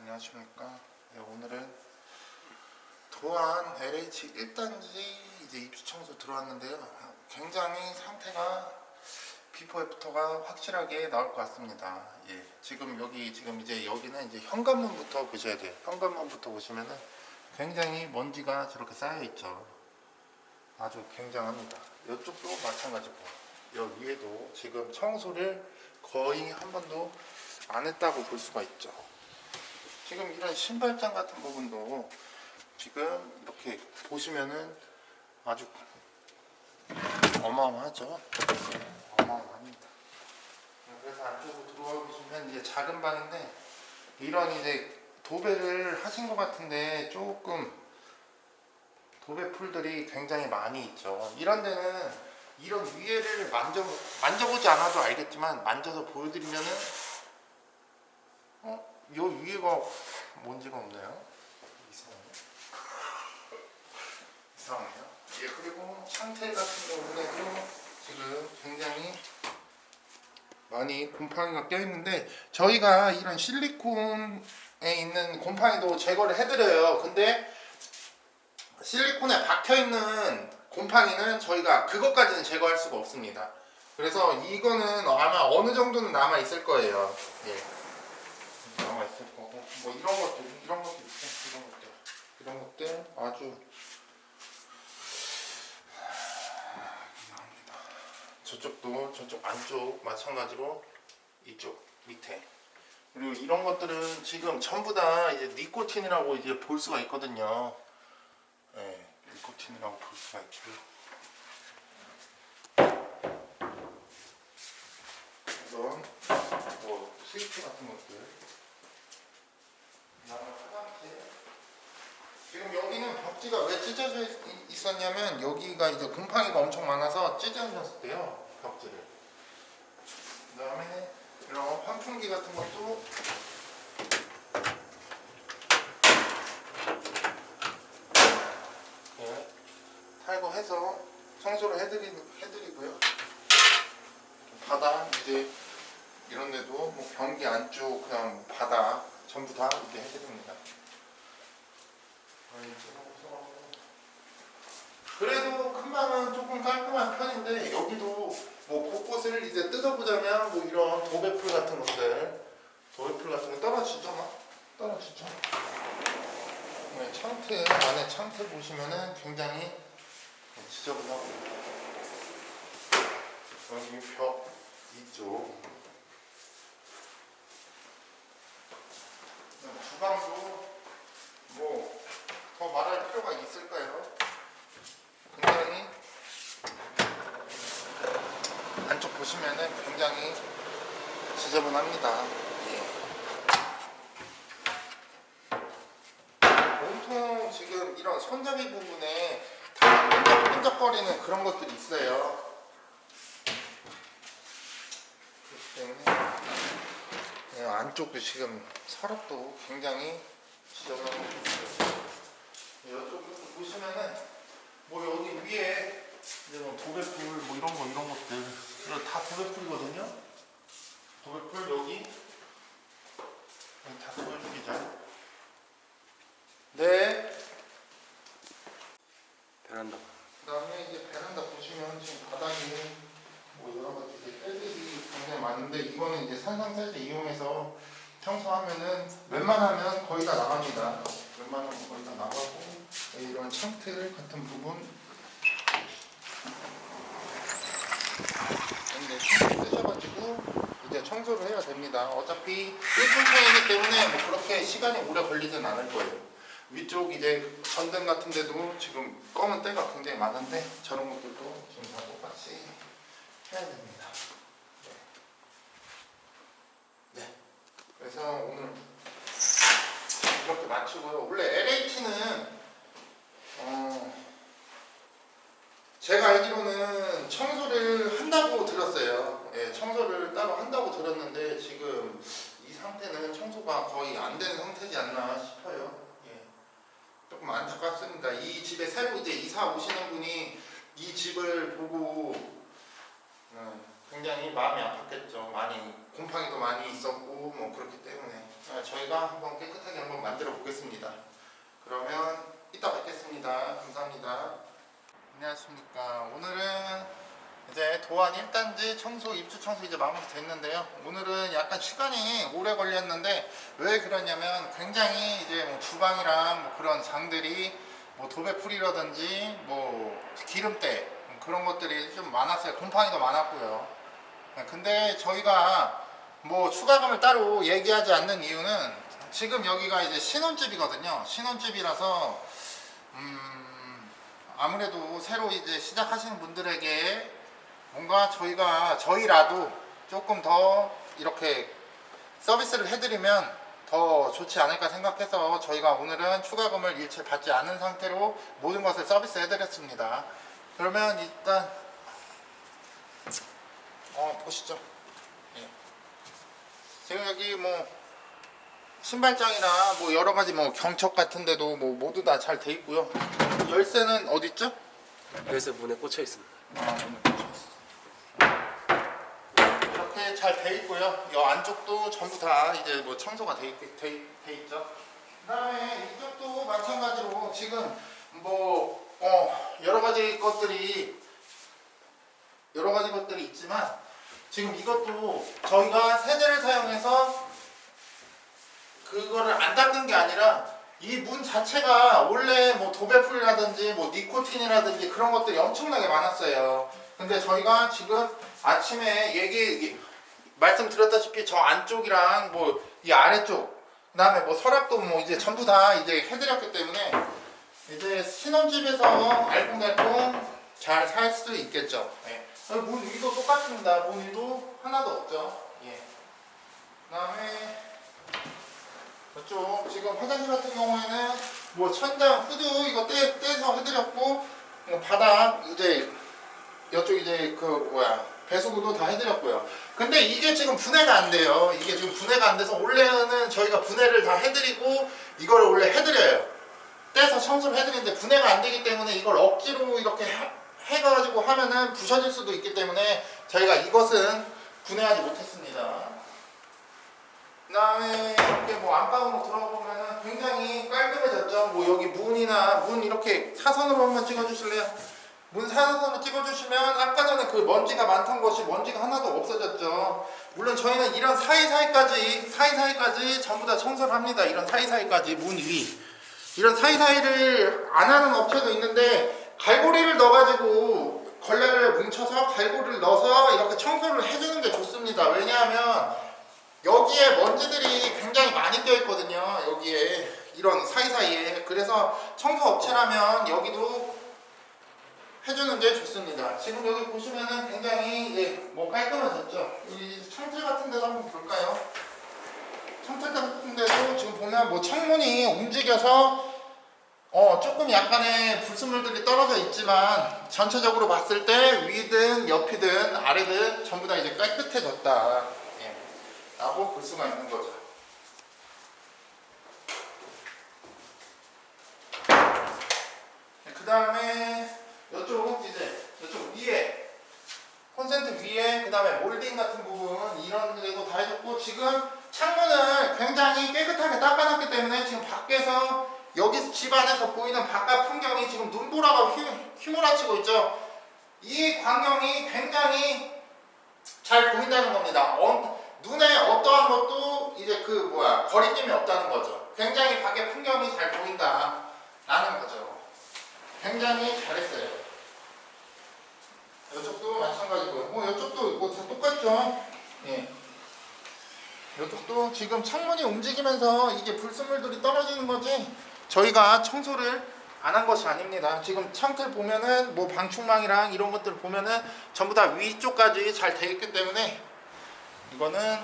안녕하십니까. 네, 오늘은 도안 LH 1단지 이제 입주 청소 들어왔는데요. 굉장히 상태가 비포 애프터가 확실하게 나올 것 같습니다. 예, 지금 여기 지금 이제 여기는 이제 현관문부터 보셔야 돼요. 현관문부터 보시면은 굉장히 먼지가 저렇게 쌓여 있죠. 아주 굉장합니다. 이쪽도 마찬가지고 여기 위에도 지금 청소를 거의 한 번도 안 했다고 볼 수가 있죠. 지금 이런 신발장 같은 부분도 지금 이렇게 보시면은 아주 어마어마하죠. 어마어마합니다. 그래서 안쪽으로 들어와 보시면 이제 작은 방인데 이런 이제 도배를 하신 것 같은데 조금 도배 풀들이 굉장히 많이 있죠. 이런 데는 이런 위에를 만져 만져보지 않아도 알겠지만 만져서 보여드리면은 어? 요 위에가 먼지가 없네요. 이상하네. 이상해요. 예, 그리고 창틀 같은 경우에도 지금 굉장히 많이 곰팡이가 껴있는데 저희가 이런 실리콘에 있는 곰팡이도 제거를 해드려요. 근데 실리콘에 박혀있는 곰팡이는 저희가 그것까지는 제거할 수가 없습니다. 그래서 이거는 아마 어느 정도는 남아 있을 거예요. 예. 있을 거고 뭐 이런 것들 이런 것들 있죠. 이런 것들 이런 것들 아주 합니다. 저쪽도 저쪽 안쪽 마찬가지로 이쪽 밑에 그리고 이런 것들은 지금 전부 다 이제 니코틴이라고 이제 볼 수가 있거든요. 예, 니코틴이라고 볼 수가 있고요. 이런 뭐 스위치 같은 것들. 지금 여기는 벽지가 왜 찢어져 있- 있었냐면 여기가 이제 곰팡이가 엄청 많아서 찢어졌대요 벽지를. 그다음에 이런 환풍기 같은 것도 예, 탈거해서 청소를 해드리, 해드리고요. 바닥 이제 이런 데도 뭐 변기 안쪽 그냥 뭐 바닥 전부 다 이렇게 해드립니다. 아, 그래도 큰 방은 조금 깔끔한 편인데 여기도 뭐 곳곳을 이제 뜯어보자면 뭐 이런 도배풀 같은 것들 도배풀 같은 거 떨어지죠 막? 떨어지죠. 네, 창틀 안에 창틀 보시면은 굉장히 지저분하고. 여기 벽 이쪽 네, 주방도 뭐 더 말할 필요가 있을까요? 굉장히 안쪽 보시면은 굉장히 지저분합니다. 예. 온통 지금 이런 손잡이 부분에 다 끈적끈적거리는 그런 것들이 있어요. 그렇기 때문에 예, 안쪽도 지금 서랍도 굉장히 지저분하고 이쪽 보시면은 뭐 여기 위에 이제 뭐 도배풀 뭐 이런 거 이런 것들 다. 도배풀 여기 여기 다 도배풀이죠. 네. 베란다. 그다음에 이제 베란다 보시면 지금 바닥에 뭐 여러 가지 이제 때들이 굉장히 많은데 이거는 산상세제 이용해서 청소하면은 웬만하면 거의 다 나갑니다. 웬만하면 거의 다 나가고 네, 이런 창틀 같은 부분 근데 쓰셔가지고 이제 청소를 해야 됩니다. 어차피 1분 차이기 때문에 뭐 그렇게 시간이 오래 걸리진 않을 거예요. 위쪽 이제 전등 같은 데도 지금 검은 때가 굉장히 많은데 저런 것들도 지금 다 똑같이 해야 됩니다. 네. 네. 그래서 오늘 이렇게 마치고요. 원래 LH는 어 제가 알기로는 청소를 한다고 들었어요. 예, 청소를 따로 한다고 들었는데 지금 이 상태는 청소가 거의 안 된 상태지 않나 싶어요. 예. 조금 안타깝습니다. 이 집에 새로 이제 이사 오시는 분이 이 집을 보고 어, 굉장히 마음이 아팠겠죠. 많이 곰팡이도 많이 있었고 뭐 그렇기 때문에 자, 저희가 한번 깨끗하게 한번 만들어 보겠습니다. 그러면 이따 뵙겠습니다. 감사합니다. 안녕하십니까. 오늘은 이제 도안 1단지 청소, 입주 청소 이제 마무리 됐는데요. 오늘은 약간 시간이 오래 걸렸는데 왜 그러냐면 굉장히 이제 뭐 주방이랑 뭐 그런 장들이 뭐 도배풀이라든지 뭐 기름때 뭐 그런 것들이 좀 많았어요. 곰팡이도 많았고요. 네, 근데 저희가 뭐 추가금을 따로 얘기하지 않는 이유는 지금 여기가 이제 신혼집이거든요. 신혼집이라서 음 아무래도 새로 이제 시작하시는 분들에게 뭔가 저희가 저희라도 조금 더 이렇게 서비스를 해드리면 더 좋지 않을까 생각해서 저희가 오늘은 추가금을 일체 받지 않은 상태로 모든 것을 서비스 해드렸습니다. 그러면 일단 어 보시죠. 예. 지금 여기 뭐 신발장이나 뭐 여러 가지 뭐 경첩 같은데도 뭐 모두 다 잘 돼 있고요. 열쇠는 어디 있죠? 그래서 문에 꽂혀 있습니다. 아, 이렇게 잘 돼 있고요. 이 안쪽도 전부 다 이제 뭐 청소가 돼, 있, 돼, 돼 있죠. 그 다음에 이쪽도 마찬가지로 지금 뭐 어, 여러 가지 것들이 여러 가지 것들이 있지만 지금 이것도 저희가 세제를 사용해서 그거를 안 닦은 게 아니라 이 문 자체가 원래 뭐 도배풀이라든지 뭐 니코틴이라든지 그런 것들이 엄청나게 많았어요. 근데 저희가 지금 아침에 얘기 말씀드렸다시피 저 안쪽이랑 뭐 이 아래쪽 그다음에 뭐 서랍도 뭐 이제 전부 다 이제 해드렸기 때문에 이제 신혼집에서 알콩달콩 잘 살 수 있겠죠. 예. 어, 문 위도 똑같습니다. 문 위도 하나도 없죠. 예. 그다음에 이쪽 지금 화장실 같은 경우에는 뭐 천장 후드 이거 떼, 떼서 해드렸고 뭐 바닥 이제 이쪽 이제 그 뭐야 배수구도 다 해드렸고요. 근데 이게 지금 분해가 안 돼요. 이게 지금 분해가 안 돼서 원래는 저희가 분해를 다 해드리고 이거를 원래 해드려요. 떼서 청소를 해드리는데 분해가 안 되기 때문에 이걸 억지로 이렇게 해, 해가지고 하면은 부셔질 수도 있기 때문에 저희가 이것은 분해하지 못했습니다. 그 다음에 이렇게 뭐 안방으로 들어가 보면은 굉장히 깔끔해졌죠. 뭐 여기 문이나 문 이렇게 사선으로 한번 찍어주실래요? 문 사선으로 찍어주시면 아까 전에 그 먼지가 많던 것이 먼지가 하나도 없어졌죠. 물론 저희는 이런 사이사이까지 사이사이까지 전부 다 청소를 합니다. 이런 사이사이까지 문 위. 이런 사이사이를 안 하는 업체도 있는데 갈고리를 넣어가지고 걸레를 뭉쳐서 갈고리를 넣어서 이렇게 청소를 해주는 게 좋습니다. 왜냐하면 여기에 먼지들이 굉장히 많이 껴 있거든요. 여기에 이런 사이사이에 그래서 청소 업체라면 여기도 해주는 게 좋습니다. 지금 여기 보시면은 굉장히 이제 뭐 깔끔해졌죠. 여기 창틀 같은 데도 한번 볼까요? 창틀 같은 데도 지금 보면 뭐 창문이 움직여서 어 조금 약간의 불순물들이 떨어져 있지만 전체적으로 봤을 때 위든 옆이든 아래든 전부 다 이제 깨끗해졌다. 예. 라고 볼 수가 있는 거죠. 그 다음에 이쪽 이제 이쪽 위에 콘센트 위에 그 다음에 몰딩 같은 부분 이런 데도 다 해줬고 지금 창문을 굉장히 깨끗하게 닦아놨기 때문에 지금 밖에서 여기 집 안에서 보이는 바깥 풍경이 지금 눈보라가 휘, 휘몰아치고 있죠. 이 광경이 굉장히 잘 보인다는 겁니다. 어, 눈에 어떠한 것도 이제 그 뭐야 거리낌이 없다는 거죠. 굉장히 밖에 풍경이 잘 보인다라는 거죠. 굉장히 잘했어요. 이쪽도 마찬가지고요. 뭐 이쪽도 뭐다 똑같죠. 예. 이쪽도 지금 창문이 움직이면서 이게 불순물들이 떨어지는 거지. 저희가 청소를 안 한 것이 아닙니다. 지금 창틀 보면은 뭐 방충망이랑 이런 것들 보면은 전부 다 위쪽까지 잘 돼 있기 때문에 이거는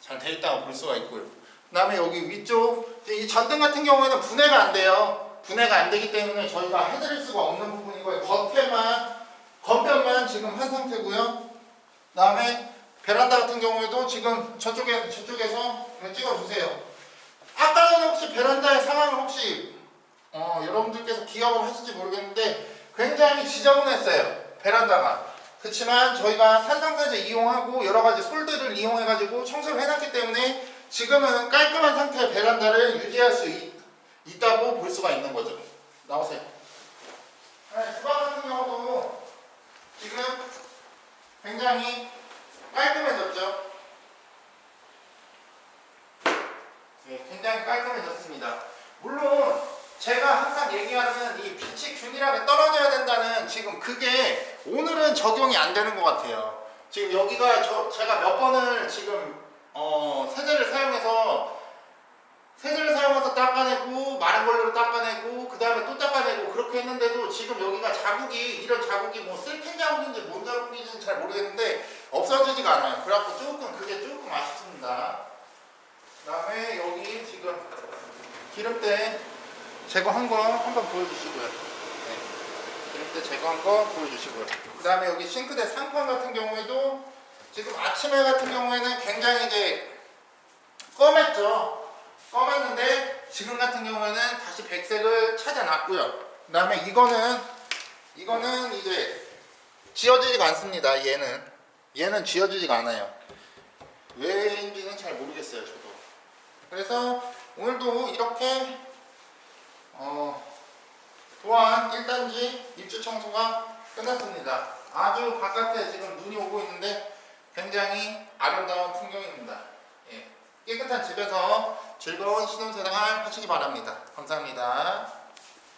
잘 돼 있다고 볼 수가 있고요. 그다음에 여기 위쪽 이 전등 같은 경우에는 분해가 안 돼요. 분해가 안 되기 때문에 저희가 해드릴 수가 없는 부분이고요. 겉에만 겉면만 지금 한 상태고요. 그다음에 베란다 같은 경우에도 지금 저쪽에 저쪽에서 찍어주세요. 베란다의 상황을 혹시 어, 여러분들께서 기억을 하실지 모르겠는데 굉장히 지저분했어요. 베란다가 그렇지만 저희가 산성세제 이용하고 여러 가지 솔들을 이용해 가지고 청소를 해놨기 때문에 지금은 깔끔한 상태의 베란다를 유지할 수 있, 있다고 볼 수가 있는 거죠. 나오세요. 네, 주방 같은 경우도 지금 굉장히 깔끔해졌죠. 네, 굉장히 깔끔해졌습니다. 물론 제가 항상 얘기하는 이 빛이 균일하게 떨어져야 된다는 지금 그게 오늘은 적용이 안 되는 것 같아요. 지금 여기가 저 제가 몇 번을 지금 어, 세제를 사용해서 세제를 사용해서 닦아내고 마른 걸로 닦아내고 그 다음에 또 닦아내고 그렇게 했는데도 지금 여기가 자국이 이런 자국이 뭐 쓸킨 자국인지 뭔 자국인지는 잘 모르겠는데 없어지지가 않아요. 그래갖고 조금 그게 조금 아쉽습니다. 그 다음에 여기 지금 기름때 제거한 거 한번 보여주시고요. 네. 기름때 제거한 거 보여주시고요. 그 다음에 여기 싱크대 상판 같은 경우에도 지금 아침에 같은 경우에는 굉장히 이제 검했죠. 검했는데 지금 같은 경우에는 다시 백색을 찾아놨고요. 그 다음에 이거는 이거는 이제 지워지지가 않습니다. 얘는 얘는 지워지지가 않아요. 왜인지는 잘 모르겠어요. 저도. 그래서 오늘도 이렇게 어, 또한 1단지 입주 청소가 끝났습니다. 아주 바깥에 지금 눈이 오고 있는데 굉장히 아름다운 풍경입니다. 예. 깨끗한 집에서 즐거운 신혼생활 하시기 바랍니다. 감사합니다.